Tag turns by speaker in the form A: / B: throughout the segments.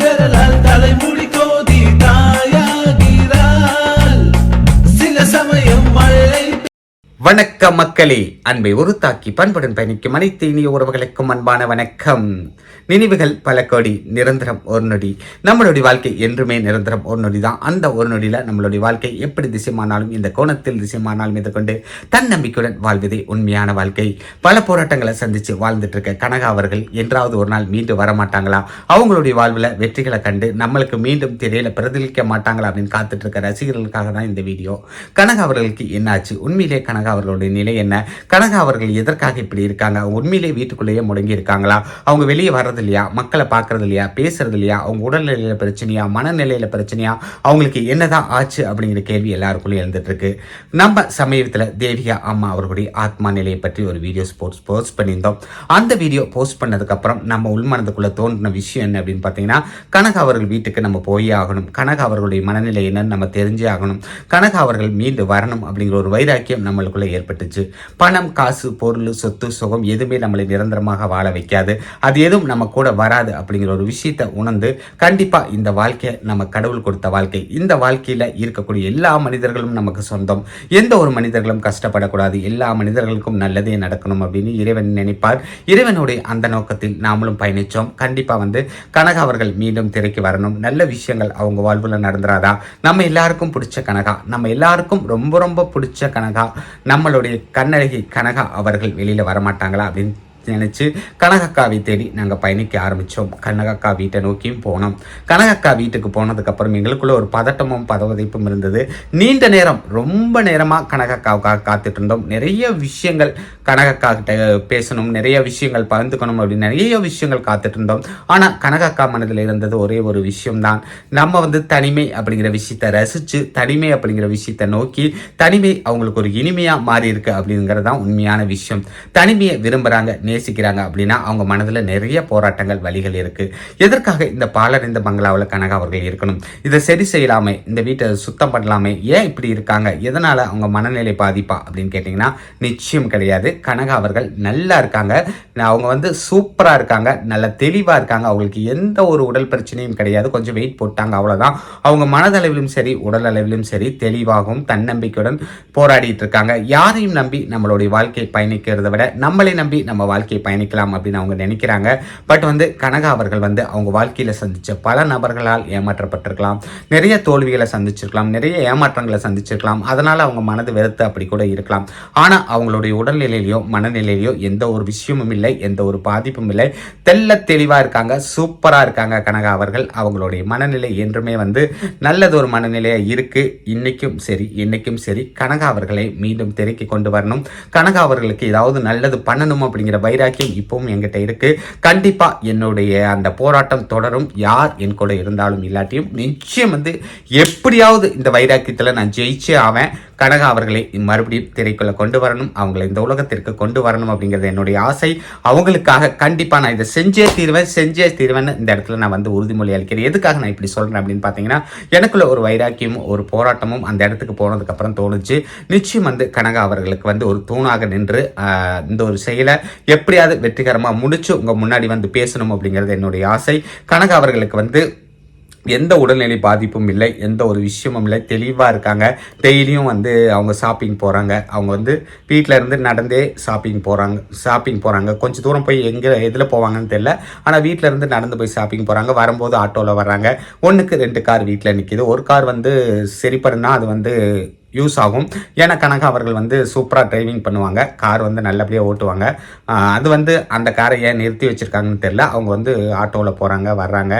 A: விரலால் தலைமுடி
B: வணக்கம் மக்களே. அன்பை உருத்தாக்கி பண்புடன் பயணிக்கும் அனைத்து இனிய உறவுகளுக்கும் அன்பான வணக்கம். நினைவுகள் பல கோடி நிரந்தரம் ஒரு நொடி. நம்மளுடைய வாழ்க்கை என்றுமே நிரந்தரம் ஒரு நொடி தான். அந்த ஒரு நொடியில் நம்மளுடைய வாழ்க்கை எப்படி திசைமானாலும் இந்த கோணத்தில் திசைமானாலும் இதை கொண்டு தன்னம்பிக்கையுடன் வாழ்வதே உண்மையான வாழ்க்கை. பல போராட்டங்களை சந்தித்து வாழ்ந்துட்டு இருக்க கனகா அவர்கள் என்றாவது ஒரு நாள் மீண்டும் வர மாட்டாங்களா அவங்களுடைய வாழ்வில் வெற்றிகளை கண்டு நம்மளுக்கு மீண்டும் திரையில பிரதிபலிக்க மாட்டாங்களா அப்படின்னு காத்துட்டு இருக்க ரசிகர்களுக்காக தான் இந்த வீடியோ. கனகா அவர்களுக்கு என்னாச்சு? உண்மையிலே கனகா அவர்களுடைய நிலை என்ன? கனகா அவர்கள் எதற்காக இப்படி இருக்காங்க? உண்மையிலே வீட்டுக்குள்ளேயே முடங்கி இருக்காங்களா அவங்க வெளியே வர்றது இல்லையா மக்களை பார்க்கறது இல்லையா பேசுறது இல்லையா அவங்க உடல்நிலையில பிரச்சனையா? மனநிலையில பிரச்சனையா? அவங்களுக்கு என்னதான் ஆச்சு அப்படிங்கிற கேள்வி எல்லாருக்குள்ளேயும் எழுந்துட்டு இருக்கு நம்ம சமீபத்தில் தேவிகா அம்மா அவர்களுடைய ஆத்மா நிலையை பற்றி ஒரு வீடியோ போஸ்ட் போஸ்ட் பண்ணியிருந்தோம். அந்த வீடியோ போஸ்ட் பண்ணதுக்கப்புறம் நம்ம உள்மனதுக்குள்ளே தோன்றின விஷயம் என்ன அப்படின்னு பார்த்தீங்கன்னா கனக அவர்கள் வீட்டுக்கு நம்ம போயே ஆகணும். கனக அவர்களுடைய மனநிலை என்னன்னு நம்ம தெரிஞ்சே ஆகணும். கனக அவர்கள் மீண்டு வரணும் அப்படிங்கிற ஒரு வைராக்கியம் நம்மளுக்குள்ள ஏற்பட்டுச்சு. பணம் காசு பொருள் சொத்து சுகம் எதுவுமே நம்மளை நிரந்தரமாக வாழ வைக்காது. அது எதுவும் நம்ம கூட வராது அப்படிங்கிற ஒரு விஷயத்தை உணர்ந்து கண்டிப்பா இந்த வாழ்க்கை நம்ம கடவுள் கொடுத்த வாழ்க்கை. இந்த வாழ்க்கையில இருக்கக்கூடிய எல்லா மனிதர்களும் நமக்கு சொந்தம். எந்த ஒரு மனிதர்களும் கஷ்டப்படக்கூடாது. எல்லா மனிதர்களுக்கும் நல்லதே நடக்கணும் அப்படின்னு இறைவன் நினைப்பார். இறைவனுடைய அந்த நோக்கத்தில் நாமளும் பயணிச்சோம். கண்டிப்பா வந்து கனகா அவர்கள் மீண்டும் திரைக்கு வரணும். நல்ல விஷயங்கள் அவங்க வாழ்வுல நடந்துராதா? நம்ம எல்லாருக்கும் பிடிச்ச கனகா. நம்ம எல்லாருக்கும் ரொம்ப ரொம்ப பிடிச்ச கனகா. நம்மளுடைய கண்ணழகி கனகா அவர்கள் வெளியில் வரமாட்டாங்களா அப்படின்னு நினைச்சு கனகக்காவை தேடி நாங்கள் பயணிக்க ஆரம்பித்தோம் கனகக்கா வீட்டை நோக்கியும் போனோம். கனகக்கா வீட்டுக்கு போனதுக்கப்புறம் எங்களுக்குள்ள ஒரு பதட்டமும் பதவதைப்பும் இருந்தது. நீண்ட நேரம் ரொம்ப நேரமாக கனகக்காவுக்காக காத்துட்டு இருந்தோம். நிறைய விஷயங்கள் கனகக்கா கிட்ட பேசணும் நிறைய விஷயங்கள் பகிர்ந்துக்கணும் அப்படின்னு நிறைய விஷயங்கள் காத்துட்டு இருந்தோம். ஆனால் கனகக்கா மனதில் இருந்தது ஒரே ஒரு விஷயம்தான். நம்ம வந்து தனிமை அப்படிங்கிற விஷயத்தை ரசித்து தனிமை அப்படிங்கிற விஷயத்தை நோக்கி தனிமை அவங்களுக்கு ஒரு இனிமையாக மாறி இருக்கு அப்படிங்கிறது தான் உண்மையான விஷயம். தனிமையை விரும்புகிறாங்க நேசிக்கிறாங்க அப்படின்னா அவங்க மனதில் நிறைய போராட்டங்கள் வழிகள் இருக்குது எதற்காக இந்த பாலடைந்த பங்களாவில் கனகா அவர்கள் இருக்கணும்? இதை சரி செய்யலாமே இந்த வீட்டை சுத்தம் பண்ணலாமே ஏன் இப்படி இருக்காங்க? எதனால் அவங்க மனநிலை பாதிப்பா அப்படின்னு கேட்டிங்கன்னா நிச்சயம் கிடையாது. கனகா அவர்கள் நல்லா இருக்காங்க. அவங்க வந்து சூப்பராக இருக்காங்க. நல்ல தெளிவாக இருக்காங்க. அவங்களுக்கு எந்த ஒரு உடல் பிரச்சனையும் கிடையாது. கொஞ்சம் வெயிட் போட்டாங்க அவ்வளோதான் அவங்க மனதளவிலும் சரி உடல் அளவிலும் சரி தெளிவாகவும் தன்னம்பிக்கையுடன் போராடிட்டு இருக்காங்க. யாரையும் நம்பி நம்மளுடைய வாழ்க்கையை பயணிக்கிறத விட நம்மளை நம்பி நம்ம வாழ்க்கை வாழ்க்கையை பயணிக்கலாம் அப்படின்னு அவங்க நினைக்கிறாங்க. பட் வந்து கனகா அவர்கள் வந்து அவங்க வாழ்க்கையில் சந்திச்ச பல நபர்களால் ஏமாற்றப்பட்டிருக்கலாம். நிறைய தோல்விகளை சந்திச்சிருக்கலாம். நிறைய ஏமாற்றங்களை சந்திச்சிருக்கலாம். அதனால் அவங்க மனது வெறுத்து அப்படி கூட இருக்கலாம். ஆனால் அவங்களுடைய உடல்நிலையிலையோ மனநிலையிலையோ எந்த ஒரு விஷயமும் இல்லை. எந்த ஒரு பாதிப்பும் இல்லை. தெல்ல தெளிவாக இருக்காங்க. சூப்பராக இருக்காங்க கனகா அவர்கள். அவங்களுடைய மனநிலை என்றுமே வந்து நல்லது ஒரு மனநிலையாக இருக்குது இன்னைக்கும் சரி இன்னைக்கும் சரி. கனகா அவர்களை மீண்டும் திரைக்கு கொண்டு வரணும். கனகா அவர்களுக்கு ஏதாவது நல்லது பண்ணணும் அப்படிங்கிற வைராக்கியம் இப்பவும் என்கிட்ட இருக்கு. கண்டிப்பா என்னுடைய அந்த போராட்டம் தொடரும். யார் என் கூட இருந்தாலும் இல்லாட்டியும் நிச்சயம் வந்து எப்படியாவது இந்த வைராக்கியத்துல நான் ஜெயிச்சே ஆவேன். கனகா அவர்களை மறுபடியும் திரைக்குள்ள கொண்டு வரணும் அவங்களை இந்த உலகத்திற்கு கொண்டு வரணும் அப்படிங்கிறது என்னுடைய ஆசை. அவங்களுக்காக கண்டிப்பா நான் இதை செஞ்சே தீர்வேன் செஞ்சே தீர்வேன் இந்த இடத்துல நான் வந்து உறுதிமொழி அளிக்கிறேன். எதுக்காக நான் இப்படி சொல்றேன் அப்படின்னு பார்த்தீங்கன்னா எனக்குள்ள ஒரு வைராக்கியமும் ஒரு போராட்டமும் அந்த இடத்துக்கு போனதுக்கு அப்புறம் தோணுச்சு. நிச்சயம் வந்து கனகா அவர்களுக்கு வந்து ஒரு தூணாக நின்று இந்த ஒரு செயலை எப்படியாவது வெற்றிகரமாக முடிச்சு உங்க முன்னாடி வந்து பேசணும் அப்படிங்கிறது என்னுடைய ஆசை. கனகா அவர்களுக்கு வந்து எந்த உடல்நிலை பாதிப்பும் இல்லை எந்த ஒரு விஷயமும் இல்லை. தெளிவாக இருக்காங்க. டெய்லியும் வந்து அவங்க ஷாப்பிங் போகிறாங்க அவங்க வந்து வீட்டில் இருந்து நடந்தே ஷாப்பிங் போகிறாங்க ஷாப்பிங் போகிறாங்க கொஞ்சம் தூரம் போய் எங்கே எதில் போவாங்கன்னு தெரில ஆனால் வீட்டில் இருந்து நடந்து போய் ஷாப்பிங் போகிறாங்க வரும்போது ஆட்டோவில் வர்றாங்க. ஒன்றுக்கு ரெண்டு கார் வீட்டில் நிற்கிது ஒரு கார் வந்து சரி அது வந்து யூஸ் ஆகும். ஏன்னா கணக்கு அவர்கள் வந்து சூப்பராக டிரைவிங் பண்ணுவாங்க. கார் வந்து நல்லபடியாக ஓட்டுவாங்க. அது வந்து அந்த காரை ஏன் நிறுத்தி வச்சுருக்காங்கன்னு தெரில அவங்க வந்து ஆட்டோவில் போகிறாங்க வர்றாங்க.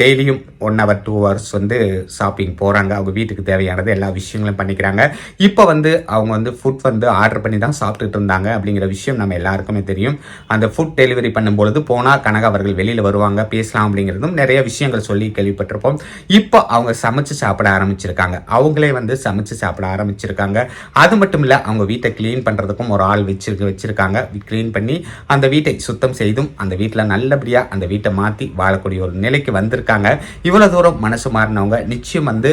B: டெய்லியும் ஒன் ஹவர் டூ ஹவர்ஸ் வந்து ஷாப்பிங் போகிறாங்க அவங்க வீட்டுக்கு தேவையானது எல்லா விஷயங்களும் பண்ணிக்கிறாங்க. இப்போ வந்து அவங்க வந்து ஃபுட் வந்து ஆர்டர் பண்ணி தான் சாப்பிட்டுட்டு இருந்தாங்க அப்படிங்கிற விஷயம் நம்ம எல்லாருக்குமே தெரியும். அந்த ஃபுட் டெலிவரி பண்ணும்பொழுது போனால் கனக அவர்கள் வெளியில் வருவாங்க பேசலாம் அப்படிங்கிறதும் நிறைய விஷயங்கள் சொல்லி கேள்விப்பட்டிருப்போம். இப்போ அவங்க சமைச்சு சாப்பிட ஆரம்பிச்சிருக்காங்க. அவங்களே வந்து சமைச்சு சாப்பிட ஆரம்பிச்சிருக்காங்க. அது மட்டும் இல்லை அவங்க வீட்டை க்ளீன் பண்ணுறதுக்கும் ஒரு ஆள் வச்சிருக்க வச்சிருக்காங்க. க்ளீன் பண்ணி அந்த வீட்டை சுத்தம் செய்தும் அந்த வீட்டில் நல்லபடியாக அந்த வீட்டை மாற்றி வாழக்கூடிய ஒரு நிலைக்கு வந்திருக்காங்க. இவ்வளோ தூரம் மனசு மாறினவங்க நிச்சயம் வந்து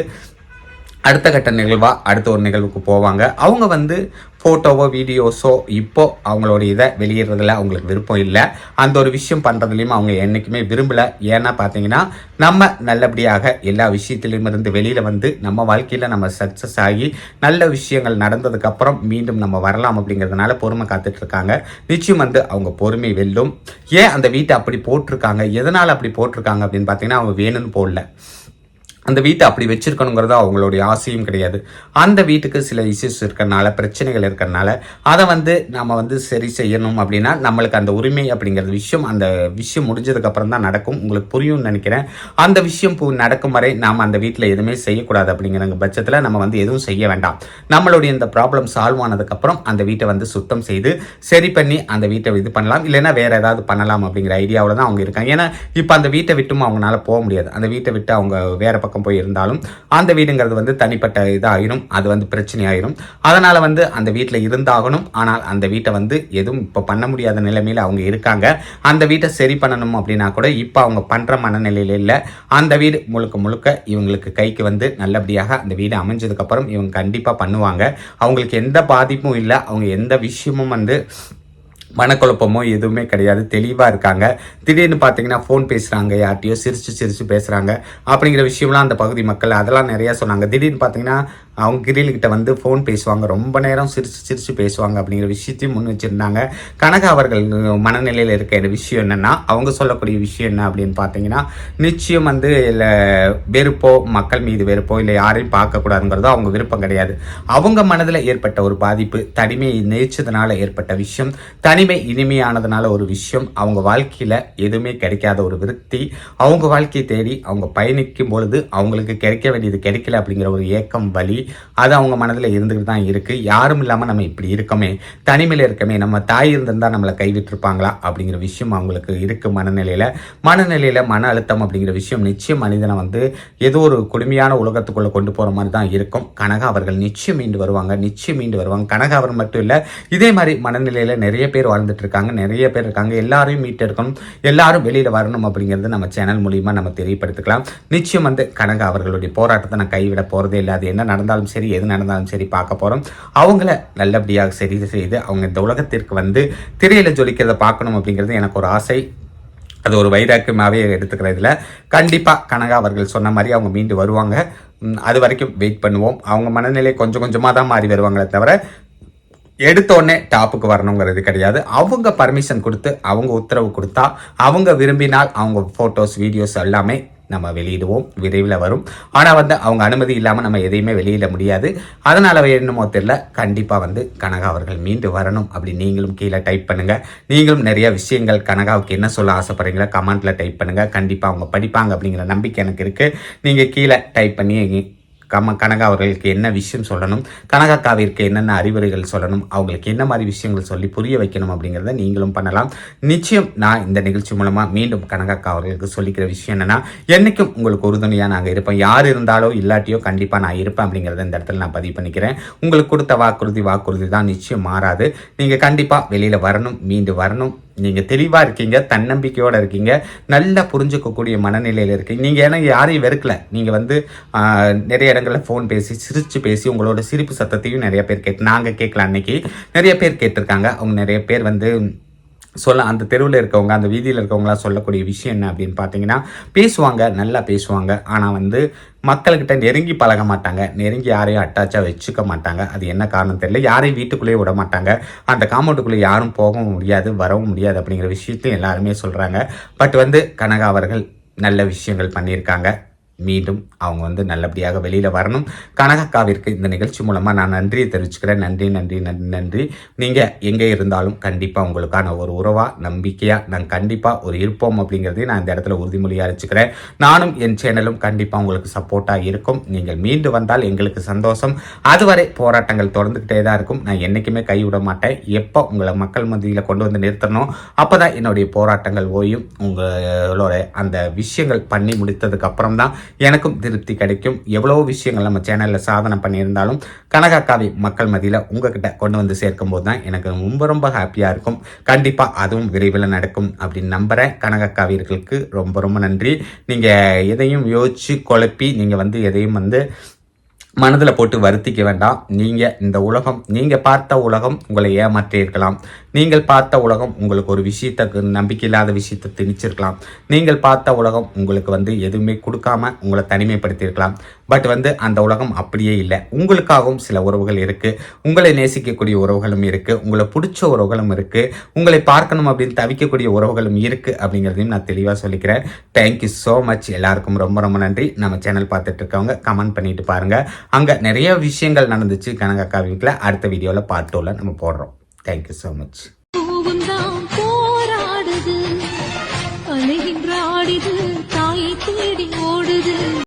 B: அடுத்த கட்ட நிகழ்வாக அடுத்த ஒரு நிகழ்வுக்கு போவாங்க. அவங்க வந்து ஃபோட்டோவோ வீடியோஸோ இப்போது அவங்களோட இதை வெளியிடுறதுல அவங்களுக்கு விருப்பம் இல்லை. அந்த ஒரு விஷயம் பண்ணுறதுலையும் அவங்க என்றைக்குமே விரும்பலை. ஏன்னா பார்த்தீங்கன்னா நம்ம நல்லபடியாக எல்லா விஷயத்திலையும் இருந்து வெளியில் வந்து நம்ம வாழ்க்கையில் நம்ம சக்ஸஸ் ஆகி நல்ல விஷயங்கள் நடந்ததுக்கப்புறம் மீண்டும் நம்ம வரலாம் அப்படிங்கிறதுனால பொறுமை காத்துட்ருக்காங்க நிச்சயம் வந்து அவங்க பொறுமை வெல்லும். ஏன் அந்த வீட்டை அப்படி போட்டிருக்காங்க? எதனால் அப்படி போட்டிருக்காங்க அப்படின்னு பார்த்தீங்கன்னா அவங்க வேணும்னு போடல. அந்த வீட்டை அப்படி வச்சுருக்கணுங்கிறது அவங்களுடைய ஆசையும் கிடையாது. அந்த வீட்டுக்கு சில இஷ்யூஸ் இருக்கிறனால பிரச்சனைகள் இருக்கிறனால அதை வந்து நம்ம வந்து சரி செய்யணும் அப்படின்னா நம்மளுக்கு அந்த உரிமை அப்படிங்கிறது விஷயம் அந்த விஷயம் முடிஞ்சதுக்கப்புறம் தான் நடக்கும். உங்களுக்கு புரியும்னு நினைக்கிறேன். அந்த விஷயம் நடக்கும் வரை நாம் அந்த வீட்டில் எதுவுமே செய்யக்கூடாது அப்படிங்கிற பட்சத்தில் நம்ம வந்து எதுவும் செய்ய வேண்டாம். நம்மளுடைய இந்த ப்ராப்ளம் சால்வ் ஆனதுக்கப்புறம் அந்த வீட்டை வந்து சுத்தம் செய்து சரி பண்ணி அந்த வீட்டை இது பண்ணலாம். இல்லைன்னா வேறு ஏதாவது பண்ணலாம் அப்படிங்கிற ஐடியாவில் தான் அவங்க இருக்காங்க. ஏன்னா இப்போ அந்த வீட்டை விட்டும் அவங்களால போக முடியாது. அந்த வீட்டை விட்டு அவங்க வேறு பக்கம் போய் இருந்தாலும் அந்த வீடுங்கிறது வந்து தனிப்பட்ட இதாகிடும் அது வந்து பிரச்சனை ஆயிரும் அதனால வந்து அந்த வீட்டில் இருந்தாகணும். ஆனால் அந்த வீட்டை வந்து எதுவும் இப்போ பண்ண முடியாத நிலைமையில் அவங்க இருக்காங்க. அந்த வீட்டை சரி பண்ணணும் அப்படின்னா கூட இப்போ அவங்க பண்ணுற மனநிலையில் இல்லை. அந்த வீடு முழுக்க முழுக்க இவங்களுக்கு கைக்கு வந்து நல்லபடியாக அந்த வீடு அமைஞ்சதுக்கப்புறம் இவங்க கண்டிப்பாக பண்ணுவாங்க. அவங்களுக்கு எந்த பாதிப்பும் இல்லை. அவங்க எந்த விஷயமும் வந்து மனக்குழப்பமோ எதுவுமே கிடையாது. தெளிவாக இருக்காங்க. திடீர்னு பார்த்தீங்கன்னா ஃபோன் பேசுகிறாங்க யார்ட்டையோ சிரித்து சிரித்து பேசுகிறாங்க அப்படிங்கிற விஷயம்லாம் அந்த பகுதி மக்கள் அதெல்லாம் நிறையா சொன்னாங்க. திடீர்னு பார்த்தீங்கன்னா அவங்க கிரில்கிட்ட வந்து ஃபோன் பேசுவாங்க. ரொம்ப நேரம் சிரிச்சு சிரிச்சு பேசுவாங்க அப்படிங்கிற விஷயத்தையும் முன் வச்சுருந்தாங்க. கனக அவர்கள் மனநிலையில் இருக்க விஷயம் என்னென்னா அவங்க சொல்லக்கூடிய விஷயம் என்ன அப்படின்னு பார்த்தீங்கன்னா நிச்சயம் வந்து இல்லை வெறுப்போ மக்கள் மீது வெறுப்போ இல்லை யாரையும் பார்க்கக்கூடாதுங்கிறதோ அவங்க விருப்பம் கிடையாது. அவங்க மனதில் ஏற்பட்ட ஒரு பாதிப்பு தனிமையை நேச்சதுனால ஏற்பட்ட விஷயம் தனிமை இனிமையானதுனால ஒரு விஷயம் அவங்க வாழ்க்கையில் எதுவுமே கிடைக்காத ஒரு விருத்தி அவங்க வாழ்க்கையை தேடி அவங்க பயணிக்கும் பொழுது அவங்களுக்கு கிடைக்க வேண்டியது கிடைக்கல அப்படிங்கிற ஒரு ஏக்கம் வலி அது அவங்க மனதில் இருந்துகிட்டு தான் இருக்குது யாரும் இல்லாமல் நம்ம இப்படி இருக்கோமே. தனிமையில் இருக்கமே. நம்ம தாய் இருந்திருந்தால் நம்மளை கைவிட்டிருப்பாங்களா? அப்படிங்கிற விஷயம் அவங்களுக்கு இருக்குது மனநிலையில். மனநிலையில் மன அழுத்தம் அப்படிங்கிற விஷயம் நிச்சயம் மனிதனை வந்து ஏதோ ஒரு கொடுமையான உலகத்துக்குள்ளே கொண்டு போகிற மாதிரி தான் இருக்கும். கனக அவர்கள் நிச்சயம் மீண்டு வருவாங்க. நிச்சயம் மீண்டு வருவாங்க. கனகாவர் மட்டும் இல்லை இதே மாதிரி மனநிலையில் நிறைய பேர் வாழ்ந்துட்டு இருக்காங்க. நிறைய பேர் இருக்காங்க. எல்லாரையும் மீட்டெடுக்கணும். எல்லாரும் வெளியில் வரணும் அப்படிங்கிறது நம்ம சேனல் மூலியமாக நம்ம தெரியப்படுத்திக்கலாம். நிச்சயம் வந்து கனக அவர்களுடைய போராட்டத்தை நான் கைவிட போகிறதே இல்லை. அது என்ன நடந்தாலும் சரி எது நடந்தாலும் சரி பார்க்க போகிறோம் அவங்கள நல்லபடியாக சரி செய்து அவங்க இந்த உலகத்திற்கு வந்து திரையில் ஜொலிக்கிறத பார்க்கணும் அப்படிங்கிறது எனக்கு ஒரு ஆசை. அது ஒரு வைராக்கியமாகவே எடுத்துக்கிறதுல கண்டிப்பாக கனகா அவர்கள் சொன்ன மாதிரி அவங்க மீண்டு வருவாங்க. அது வரைக்கும் வெயிட் பண்ணுவோம். அவங்க மனநிலை கொஞ்சம் கொஞ்சமாக தான் மாறி வருவாங்களே தவிர எடுத்தோடனே டாப்புக்கு வரணுங்கிறது கிடையாது. அவங்க பர்மிஷன் கொடுத்து அவங்க உத்தரவு கொடுத்தா அவங்க விரும்பினால் அவங்க ஃபோட்டோஸ் வீடியோஸ் எல்லாமே நம்ம வெளியிடுவோம் விரைவில் வரும். ஆனால் வந்து அவங்க அனுமதி இல்லாமல் நம்ம எதையுமே வெளியிட முடியாது. அதனால் என்னமோ தெரியல. கண்டிப்பாக வந்து கனகா அவர்கள் மீண்டு வரணும் அப்படி நீங்களும் கீழே டைப் பண்ணுங்கள் நீங்களும் நிறைய விஷயங்கள் கனகாவுக்கு என்ன சொல்ல ஆசைப்படுறீங்களோ கமெண்ட்டில் டைப் பண்ணுங்கள் கண்டிப்பாக அவங்க படிப்பாங்க அப்படிங்கிற நம்பிக்கை எனக்கு இருக்குது நீங்கள் கீழே டைப் பண்ணி கம கனகா அவர்களுக்கு என்ன விஷயம் சொல்லணும்? கனகாக்காவிற்கு என்னென்ன அறிவுரைகள் சொல்லணும்? அவங்களுக்கு என்ன மாதிரி விஷயங்கள் சொல்லி புரிய வைக்கணும் அப்படிங்கிறத நீங்களும் பண்ணலாம். நிச்சயம் நான் இந்த நிகழ்ச்சி மூலமாக மீண்டும் கனகாக்கா அவர்களுக்கு சொல்லிக்கிற விஷயம் என்னென்னா என்றைக்கும் உங்களுக்கு உறுதுணையாக நாங்கள் இருப்போம். யார் இருந்தாலோ இல்லாட்டியோ கண்டிப்பாக நான் இருப்பேன் அப்படிங்கிறத இந்த இடத்துல நான் பதிவு பண்ணிக்கிறேன். உங்களுக்கு கொடுத்த வாக்குறுதி வாக்குறுதி தான் நிச்சயம் மாறாது. நீங்கள் கண்டிப்பாக வெளியில் வரணும் மீண்டு வரணும். நீங்கள் தெளிவாக இருக்கீங்க தன்னம்பிக்கையோடு இருக்கீங்க நல்லா புரிஞ்சுக்கக்கூடிய மனநிலையில் இருக்கீங்க. நீங்கள் ஏன்னா யாரையும் வெறுக்கல. நீங்கள் வந்து நிறைய இடங்களில் ஃபோன் பேசி சிரித்து பேசி உங்களோட சிரிப்பு சத்தத்தையும் நிறைய பேர் கேட்டு நாங்கள் கேட்கல அன்னைக்கு. நிறைய பேர் கேட்டிருக்காங்க. அவங்க நிறைய பேர் வந்து சொல்ல அந்த தெருவில் இருக்கவங்க அந்த வீதியில் இருக்கவங்களாம் சொல்லக்கூடிய விஷயம் என்ன அப்படின்னு பார்த்தீங்கன்னா பேசுவாங்க நல்லா பேசுவாங்க. ஆனால் வந்து மக்கள்கிட்ட நெருங்கி பழக மாட்டாங்க. நெருங்கி யாரையும் அட்டாச்சாக வச்சுக்க மாட்டாங்க. அது என்ன காரணம் தெரியல. யாரையும் வீட்டுக்குள்ளேயே விட மாட்டாங்க. அந்த காம்பவுண்டுக்குள்ளே யாரும் போகவும் முடியாது வரவும் முடியாது அப்படிங்கிற விஷயத்தையும் எல்லாருமே சொல்கிறாங்க பட் வந்து கனகா அவர்கள் நல்ல விஷயங்கள் பண்ணியிருக்காங்க. மீண்டும் அவங்க வந்து நல்லபடியாக வெளியில் வரணும். கனகக்காவிற்கு இந்த நிகழ்ச்சி மூலமாக நான் நன்றியை தெரிவிச்சுக்கிறேன். நன்றி நன்றி நன்றி நன்றி. நீங்கள் எங்கே இருந்தாலும் கண்டிப்பாக உங்களுக்கான ஒரு உறவாக நம்பிக்கையாக நான் கண்டிப்பாக ஒரு இருப்போம் அப்படிங்கிறதையும் நான் இந்த இடத்துல உறுதிமொழியாக வச்சுக்கிறேன் நானும் என் சேனலும் கண்டிப்பாக உங்களுக்கு சப்போர்ட்டாக இருக்கும். நீங்கள் மீண்டு வந்தால் எங்களுக்கு சந்தோஷம். அதுவரை போராட்டங்கள் தொடர்ந்துக்கிட்டே தான் இருக்கும். நான் என்றைக்குமே கைவிட மாட்டேன். எப்போ உங்களை மக்கள் மத்தியில் கொண்டு வந்து நிறுத்தணும் அப்போ தான் என்னுடைய போராட்டங்கள் ஓயும். உங்களோட அந்த விஷயங்கள் பண்ணி முடித்ததுக்கு அப்புறம் தான் எனக்கும் திருப்தி கிடைக்கும். எவ்வளோ விஷயங்கள் நம்ம சேனலில் சாதனை பண்ணியிருந்தாலும் கனகாக்காவை மக்கள் மதியில் உங்ககிட்ட கொண்டு வந்து சேர்க்கும் போது தான் எனக்கு ரொம்ப ரொம்ப ஹாப்பியாக இருக்கும். கண்டிப்பாக அதுவும் விரைவில் நடக்கும் அப்படின்னு நம்புகிறேன் கனகாக்காவியர்களுக்கு ரொம்ப ரொம்ப நன்றி. நீங்கள் எதையும் யோசிச்சு குழப்பி நீங்கள் வந்து எதையும் வந்து மனதில் போட்டு வருத்திக்க வேண்டாம். நீங்கள் இந்த உலகம் நீங்கள் பார்த்த உலகம் உங்களை ஏமாற்றி இருக்கலாம். நீங்கள் பார்த்த உலகம் உங்களுக்கு ஒரு விஷயத்தை நம்பிக்கை இல்லாத விஷயத்தை திணிச்சிருக்கலாம். நீங்கள் பார்த்த உலகம் உங்களுக்கு வந்து எதுவுமே கொடுக்காம உங்களை தனிமைப்படுத்தியிருக்கலாம் பட் வந்து அந்த உலகம் அப்படியே இல்லை. உங்களுக்காகவும் சில உறவுகள் இருக்குது உங்களை நேசிக்கக்கூடிய உறவுகளும் இருக்குது உங்களை பிடிச்ச உறவுகளும் இருக்குது உங்களை பார்க்கணும் அப்படின்னு தவிக்கக்கூடிய உறவுகளும் இருக்குது அப்படிங்கிறதையும் நான் தெளிவாக சொல்லிக்கிறேன். தேங்க்யூ ஸோ மச் எல்லாருக்கும் ரொம்ப ரொம்ப நன்றி. நம்ம சேனல் பார்த்துட்டு இருக்கவங்க கமெண்ட் பண்ணிட்டு பாருங்கள் அங்கே நிறைய விஷயங்கள் நடந்துச்சு கனகக்கா வீட்டில் அடுத்த வீடியோவில் பார்ட் டூவில் நம்ம போடுறோம். Thank you so much